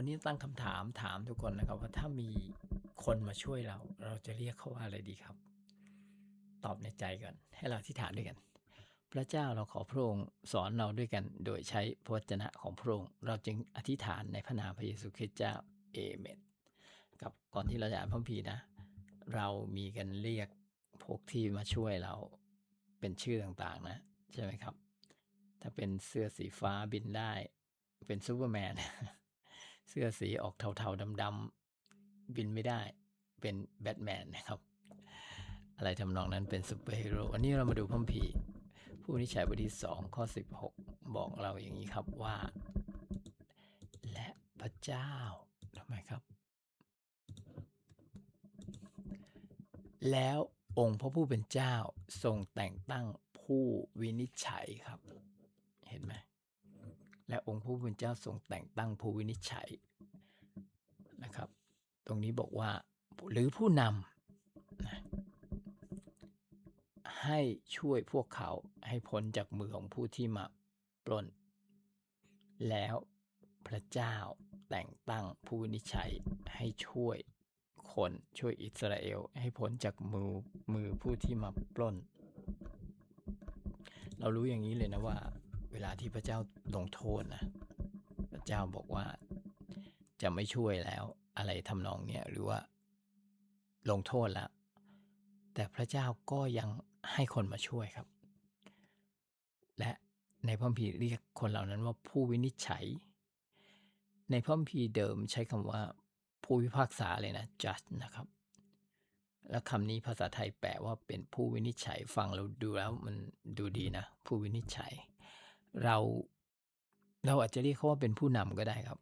วันนี้ตั้งคำถามถามทุกคนนะครับ ว่าถ้ามีคนมาช่วยเรา เราจะเรียกเขาว่าอะไรดีครับ ตอบในใจก่อน ให้เราอธิษฐานด้วยกัน พระเจ้าเราขอพระองค์สอนเราด้วยกัน โดยใช้พระวจนะของพระองค์เราจึงอธิษฐานในพระนามพระเยซูคริสต์เจ้าเอเมนครับก่อนที่เราจะอ่านพระคัมภีนะ เรามีกันเรียกพวกที่มาช่วยเราเป็นชื่อต่างๆนะ ใช่ไหมครับ ถ้าเป็นเสื้อสีฟ้าบินได้ เป็นซูเปอร์แมน เสื้อสีออกเทาๆดำๆบินไม่ได้เป็นแบทแมนนะครับ อะไรทำนองนั้นเป็นซูเปอร์ฮีโร่วันนี้เรามาดูพัมภีผู้นิจฉัยบทที่2ข้อ 16 บอกเราอย่างนี้ครับว่า และพระเจ้าทำไมครับ แล้วองค์พระผู้เป็นเจ้าทรงแต่งตั้งผู้วินิจฉัยครับ เห็นไหม และองค์พระผู้เป็นเจ้าทรงแต่งตั้งผู้วินิจฉัยนะครับ ตรงนี้บอกว่าหรือผู้นำนะให้ช่วยพวกเขาให้พ้นจากมือของผู้ที่มาปล้น แล้วพระเจ้าแต่งตั้งผู้วินิจฉัยให้ช่วยคนช่วยอิสราเอลให้พ้นจากมือมือผู้ที่มาปล้น เรารู้อย่างนี้เลยนะว่า เวลาที่พระเจ้าลงโทษนะพระเจ้าบอกว่าจะไม่ช่วยแล้วอะไรทำนองเนี้ยหรือว่าลงโทษแล้ว แต่พระเจ้าก็ยังให้คนมาช่วยครับ และในพระคัมภีเรียกคนเหล่านั้นว่าผู้วินิจฉัย ในพระคัมภีเดิมใช้คำว่าผู้พิพากษาเลยนะ judge นะครับ แล้วคำนี้ภาษาไทยแปลว่าเป็นผู้วินิจฉัยฟังเราดูแล้วมันดูดีนะ ผู้วินิจฉัย เรา เราอาจจะเรียกเขาว่าเป็นผู้นำก็ได้ครับ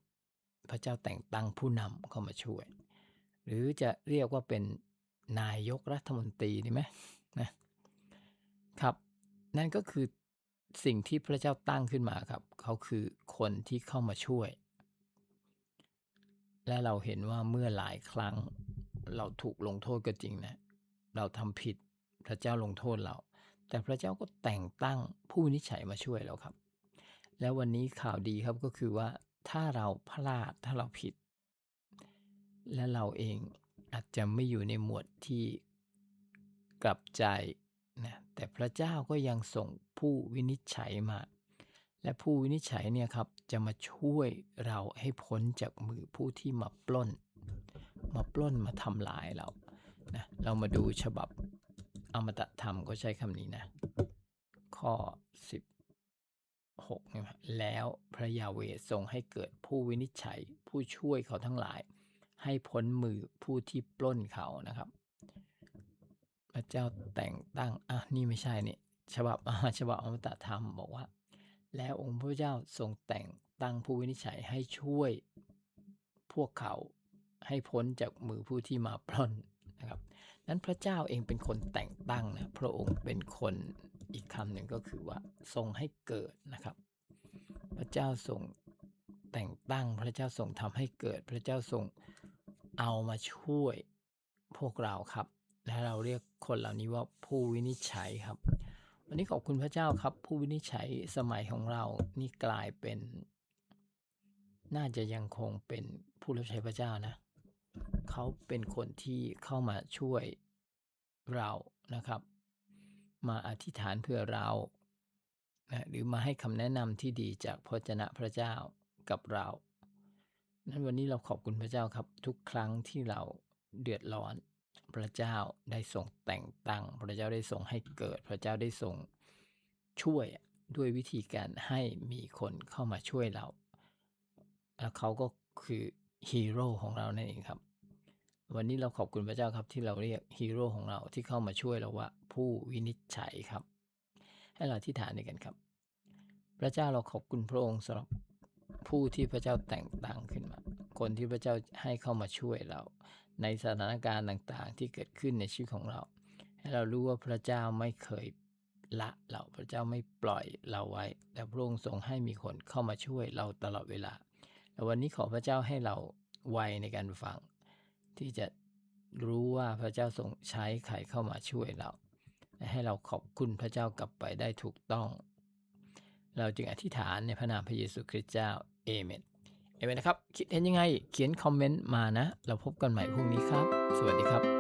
พระเจ้าแต่งตั้งผู้นำเข้ามาช่วย หรือจะเรียกว่าเป็นนายกรัฐมนตรีดีไหมนะครับ นั่นก็คือสิ่งที่พระเจ้าตั้งขึ้นมาครับ เขาคือคนที่เข้ามาช่วย และเราเห็นว่าเมื่อหลายครั้งเราถูกลงโทษก็จริงนะ เราทำผิดพระเจ้าลงโทษเรา แต่พระเจ้าก็แต่งตั้งผู้วินิจฉัยมาช่วยเราครับ แล้ววันนี้ข่าวดีครับก็คือว่าถ้าเราพลาดถ้าเราผิด และเราเองอาจจะไม่อยู่ในหมวดที่กลับใจนะแต่พระเจ้าก็ยังส่งผู้วินิจฉัยมา และผู้วินิจฉัยเนี่ยครับจะมาช่วยเราให้พ้นจากมือผู้ที่มาปล้น มาปล้นมาทำลายเรานะเรามาดูฉบับ อมตะธรรมก็ใช้คำนี้นะ ข้อ 16นะแล้วพระยาเวทรงให้เกิดผู้วินิจฉัยผู้ช่วยเขาทั้งหลาย ให้พ้นมือผู้ที่ปล้นเขานะครับ พระเจ้าแต่งตั้งอะนี่ไม่ใช่นี่ฉบับฉบับอมตะธรรมบอกว่า แล้วองค์พระเจ้าทรงแต่งตั้งผู้วินิจฉัยให้ช่วยพวกเขาให้พ้นจากมือผู้ที่มาปล้น นั้นพระเจ้าเองเป็นคนแต่งตั้งนะพระองค์เป็นคนอีกคำหนึ่งก็คือว่าทรงให้เกิดนะครับ พระเจ้าทรงแต่งตั้งพระเจ้าทรงทำให้เกิด พระเจ้าทรงเอามาช่วยพวกเราครับและเราเรียกคนเหล่านี้ว่าผู้วินิจฉัยครับ วันนี้ขอบคุณพระเจ้าครับ ผู้วินิจฉัยสมัยของเรานี่กลายเป็น น่าจะยังคงเป็นผู้รับใช้พระเจ้านะ เขาเป็นคนที่เข้ามาช่วยเรานะครับ มาอธิษฐานเพื่อเรานะหรือมาให้คำแนะนำที่ดีจากพระเจนะพระเจ้ากับเรา นั้นวันนี้เราขอบคุณพระเจ้าครับ ทุกครั้งที่เราเดือดร้อน พระเจ้าได้ทรงแต่งตั้ง พระเจ้าได้ทรงให้เกิด พระเจ้าได้ทรงช่วยด้วยวิธีการให้มีคนเข้ามาช่วยเรา แล้วเขาก็คือฮีโร่ของเรานั่นเองครับ วันนี้เราขอบคุณพระเจ้าครับที่เราเรียกฮีโร่ของเราที่เข้ามาช่วยเราว่า ผู้วินิจฉัยครับ ให้เราที่ฐานด้วยกันครับ พระเจ้าเราขอบคุณพระองค์สำหรับผู้ที่พระเจ้าแต่งตั้งขึ้นมา คนที่พระเจ้าให้เข้ามาช่วยเรา ในสถานการณ์ต่างๆ ที่เกิดขึ้นในชีวิตของเรา ให้เรารู้ว่าพระเจ้าไม่เคยละเราพระเจ้าไม่ปล่อยเราไว้ แต่พระองค์ทรงให้มีคนเข้ามาช่วยเราตลอดเวลา แต่วันนี้ขอพระเจ้าให้เราไวในการฟัง ที่จะรู้ว่าพระเจ้าทรงใช้ใครเข้ามาช่วยเราและให้เราขอบคุณพระเจ้ากลับไปได้ถูกต้อง เราจึงอธิษฐานในพระนามพระเยซูคริสต์เจ้าเอเมนเอเมนนะครับ คิดเห็นยังไง เขียนคอมเมนต์มานะ เราพบกันใหม่พรุ่งนี้ครับ สวัสดีครับ